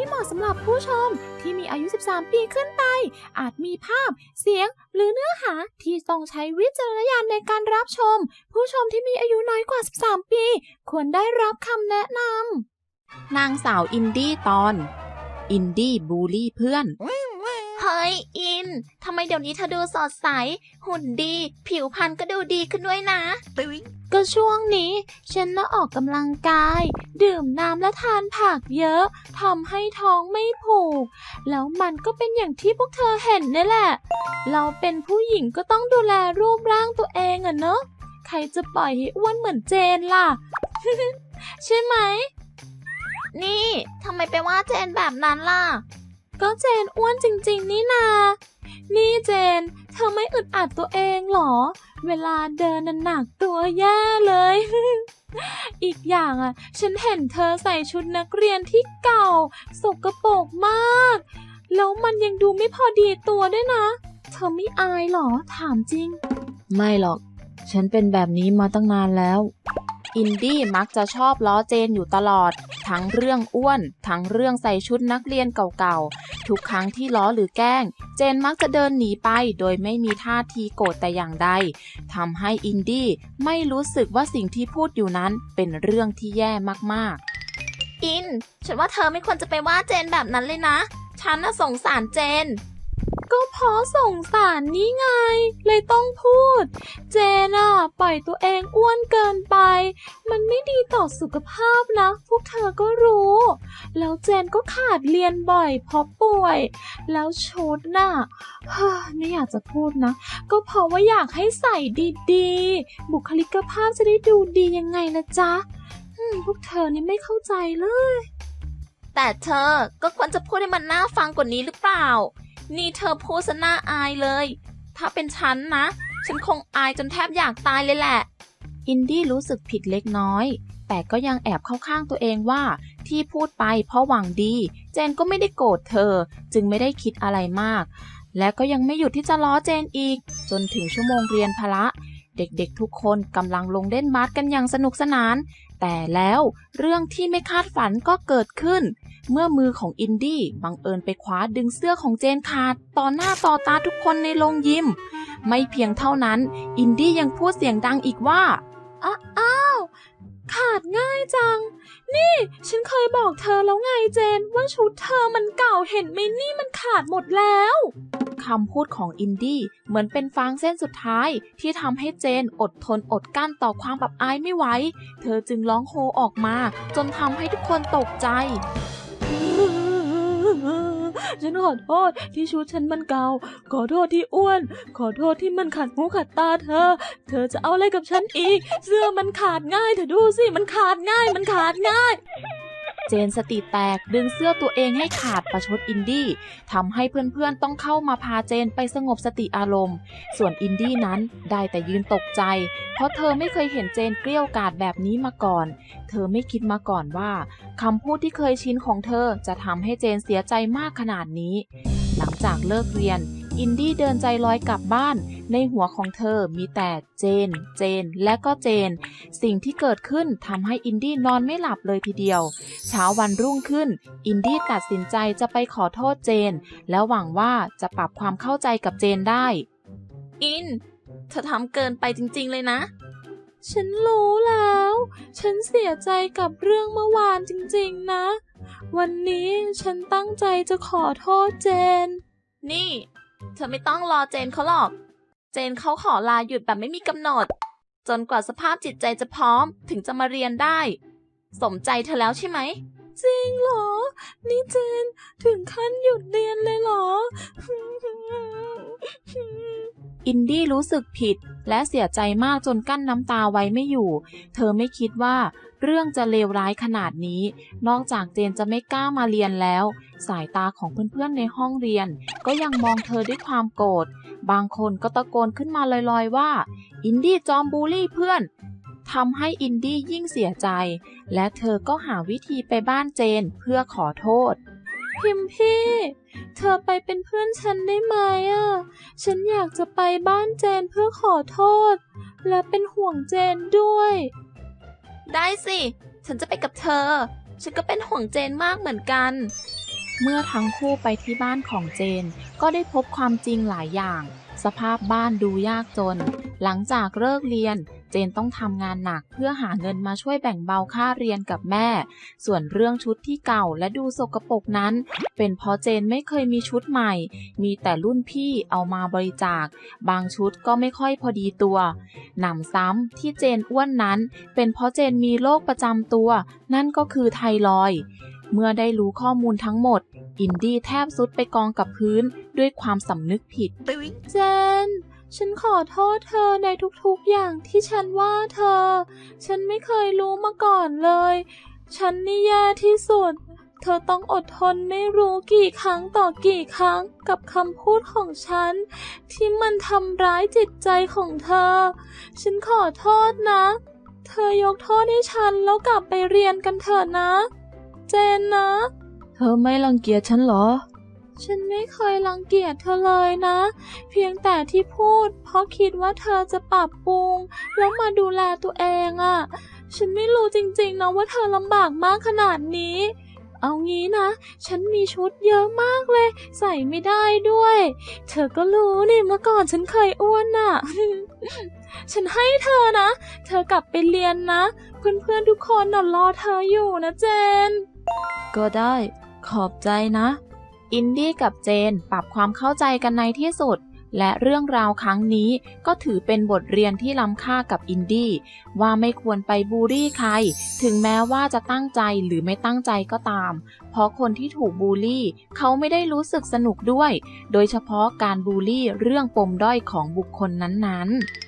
ที่เหมาะสำหรับผู้ชมที่มีอายุ 13 ปีขึ้นไป อาจมีภาพ เสียง หรือเนื้อหาที่ต้องใช้วิจารณญาณในการรับชม ผู้ชมที่มีอายุน้อยกว่า 13 ปี ควรได้รับคำแนะนำนางสาวอินดี้ตอน อินดี้บูลลี่เพื่อน เฮ้ยอิน ทำไมเดี๋ยวนี้เธอดูสดใส หุ่นดี ผิวพรรณก็ดูดีขึ้นด้วยนะก็ช่วงนี้ ฉันน่ะออกกำลังกาย ดื่มน้ำและทานผักเยอะทำให้ท้องไม่ผูก แล้วมันก็เป็นอย่างที่พวกเธอเห็นนี่แหละ เราเป็นผู้หญิงก็ต้องดูแลรูปร่างตัวเองอะเนอะใครจะปล่อยให้อ้วนเหมือนเจนล่ะ ใช่ไหม นี่ทำไมไปว่าเจนแบบนั้นล่ะ ก็เจนอ้วนจริง ๆ นี่นา นี่เจน เธอไม่อึดอัดตัวเองเหรอ เวลาเดินน่ะหนักตัวแย่เลย อีกอย่างอะ ฉันเห็นเธอใส่ชุดนักเรียนที่เก่า สกปรกมาก แล้วมันยังดูไม่พอดีตัวด้วยนะ เธอไม่อายเหรอ ถามจริง ไม่หรอก ฉันเป็นแบบนี้มาตั้งนานแล้ว อินดี้มักจะชอบล้อเจนอยู่ตลอด ทั้งเรื่องอ้วน ทั้งเรื่องใส่ชุดนักเรียนเก่าๆ ทุกครั้งที่ล้อหรือแกล้ง เจนมักจะเดินหนีไปโดยไม่มีท่าทีโกรธแต่อย่างใดทำให้อินดี้ไม่รู้สึกว่าสิ่งที่พูดอยู่นั้นเป็นเรื่องที่แย่มากๆ อิน ฉันว่าเธอไม่ควรจะไปว่าเจนแบบนั้นเลยนะ ฉันน่ะสงสารเจน ก็เพราะสงสารนี่ไง เลยต้องพูด เจนอะปล่อยตัวเองอ้วนเกินไป มันไม่ดีต่อสุขภาพนะ พวกเธอก็รู้ แล้วเจนก็ขาดเรียนบ่อยเพราะป่วย แล้วชุดน่ะไม่อยากจะพูดนะ ก็เพราะว่าอยากให้ใส่ดีๆ บุคลิกภาพจะได้ดูดียังไงนะจ๊ะพวกเธอนี่ไม่เข้าใจเลย แต่เธอก็ควรจะพูดให้มันน่าฟังกว่านี้หรือเปล่า นี่เธอพูดซะน่าอายเลย ถ้าเป็นฉันนะ ฉันคงอายจนแทบอยากตายเลยแหละ อินดี้รู้สึกผิดเล็กน้อย แต่ก็ยังแอบเข้าข้างตัวเองว่า ที่พูดไปเพราะหวังดี เจนก็ไม่ได้โกรธเธอ จึงไม่ได้คิดอะไรมาก และก็ยังไม่หยุดที่จะล้อเจนอีก จนถึงชั่วโมงเรียนพละ เด็กๆทุกคนกำลังลงเล่นบาสกันอย่างสนุกสนาน แต่แล้วเรื่องที่ไม่คาดฝันก็เกิดขึ้น เมื่อมือของอินดี้บังเอิญไปคว้าดึงเสื้อของเจนขาดต่อหน้าต่อตาทุกคนในโรงยิม ไม่เพียงเท่านั้น อินดี้ยังพูดเสียงดังอีกว่าอ้าวขาดง่ายจัง นี่ ฉันเคยบอกเธอแล้วไงเจน ว่าชุดเธอมันเก่าเห็นไหมนี่มันขาดหมดแล้วคำพูดของอินดี้เหมือนเป็นฟางเส้นสุดท้าย ที่ทำให้เจนอดทนอดกั้นต่อความอับอายไม่ไหว เธอจึงร้องโฮออกมา จนทำให้ทุกคนตกใจ ฉันขอโทษที่ชุดฉันมันเก่า ขอโทษที่อ้วน ขอโทษที่มันขัดหูขัดตาเธอ เธอจะเอาอะไรกับฉันอีก เสื้อมันขาดง่ายเธอดูสิ มันขาดง่าย มันขาดง่าย เจนสติแตกดึงเสื้อตัวเองให้ขาดประชดอินดี้ทำให้เพื่อนๆต้องเข้ามาพาเจนไปสงบสติอารมณ์ ส่วนอินดี้นั้นได้แต่ยืนตกใจ เพราะเธอไม่เคยเห็นเจนเกลี้ยวกาดแบบนี้มาก่อน เธอไม่คิดมาก่อนว่าคำพูดที่เคยชินของเธอจะทำให้เจนเสียใจมากขนาดนี้ หลังจากเลิกเรียน อินดี้เดินใจลอยกลับบ้าน ในหัวของเธอมีแต่เจน เจน และก็เจน สิ่งที่เกิดขึ้นทำให้อินดี้นอนไม่หลับเลยทีเดียว เช้าวันรุ่งขึ้น อินดี้ตัดสินใจจะไปขอโทษเจน แล้วหวังว่าจะปรับความเข้าใจกับเจนได้ อิน เธอทำเกินไปจริง ๆ เลยนะ ฉันรู้แล้ว ฉันเสียใจกับเรื่องเมื่อวานจริง ๆ นะ วันนี้ฉันตั้งใจจะขอโทษเจน นี่ เธอไม่ต้องรอเจนเขาหรอก เจนเขาขอลาหยุดแบบไม่มีกำหนด จนกว่าสภาพจิตใจจะพร้อมถึงจะมาเรียนได้ สมใจเธอแล้วใช่ไหม จริงเหรอ นี่เจนถึงขั้นหยุดเรียนเลยเหรอ อินดี้รู้สึกผิด และเสียใจมากจนกั้นน้ำตาไว้ไม่อยู่ เธอไม่คิดว่าเรื่องจะเลวร้ายขนาดนี้ นอกจากเจนจะไม่กล้ามาเรียนแล้ว สายตาของเพื่อนๆในห้องเรียน ก็ยังมองเธอด้วยความโกรธ บางคนก็ตะโกนขึ้นมาลอยๆว่า อินดี้จอมบูลลี่เพื่อนทำให้อินดี้ยิ่งเสียใจ และเธอก็หาวิธีไปบ้านเจนเพื่อขอโทษ พิมพี่ เธอไปเป็นเพื่อนฉันได้ไหมอะ ฉันอยากจะไปบ้านเจนเพื่อขอโทษ และเป็นห่วงเจนด้วย ได้สิ ฉันจะไปกับเธอ ฉันก็เป็นห่วงเจนมากเหมือนกัน เมื่อทั้งคู่ไปที่บ้านของเจน ก็ได้พบความจริงหลายอย่าง สภาพบ้านดูยากจน หลังจากเลิกเรียน เจนต้องทำงานหนักเพื่อหาเงินมาช่วยแบ่งเบาค่าเรียนกับแม่ ส่วนเรื่องชุดที่เก่าและดูสกปรกนั้น เป็นเพราะเจนไม่เคยมีชุดใหม่ มีแต่รุ่นพี่เอามาบริจาค บางชุดก็ไม่ค่อยพอดีตัวหนำซ้ำที่เจนอ้วนนั้น เป็นเพราะเจนมีโรคประจำตัว นั่นก็คือไทรอยด์เมื่อได้รู้ข้อมูลทั้งหมด อินดี้แทบสุดไปกองกับพื้นด้วยความสำนึกผิดเจน ฉันขอโทษเธอในทุกๆอย่างที่ฉันว่าเธอ ฉันไม่เคยรู้มาก่อนเลย ฉันนี่แย่ที่สุด เธอต้องอดทนไม่รู้กี่ครั้งต่อกี่ครั้งกับคำพูดของฉัน ที่มันทำร้ายจิตใจของเธอ ฉันขอโทษนะ เธอยกโทษให้ฉันแล้วกลับไปเรียนกันเถอะนะ เจนนะ เธอไม่รังเกียจฉันเหรอ ฉันไม่เคยรังเกียจเธอเลยนะ เพียงแต่ที่พูด เพราะคิดว่าเธอจะปรับปรุง แล้วมาดูแลตัวเองอะ่ะ ฉันไม่รู้จริงๆนะว่าเธอลำบากมากขนาดนี้ เอางี้นะ ฉันมีชุดเยอะมากเลย ใส่ไม่ได้ด้วย เธอก็รู้นี่เมื่อก่อนฉันเคยอ้วนน่ะ ฉันให้เธอนะ เธอกลับไปเรียนนะ เพื่อนๆทุกคนน่ะรอเธออยู่นะเจน ก็ได้ขอบใจนะ อินดี้กับเจนปรับความเข้าใจกันในที่สุด และเรื่องราวครั้งนี้ก็ถือเป็นบทเรียนที่ล้ำค่ากับอินดี้ว่าไม่ควรไปบูลลี่ใคร ถึงแม้ว่าจะตั้งใจหรือไม่ตั้งใจก็ตาม เพราะคนที่ถูกบูลลี่ เขาไม่ได้รู้สึกสนุกด้วย โดยเฉพาะการบูลลี่เรื่องปมด้อยของบุคคลนั้นๆ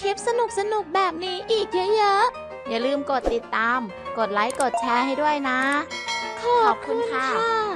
คลิปสนุกๆแบบนี้อีกเยอะๆ อย่าลืมกดติดตาม กดไลค์ กดแชร์ให้ด้วยนะ ขอบคุณค่ะค่ะ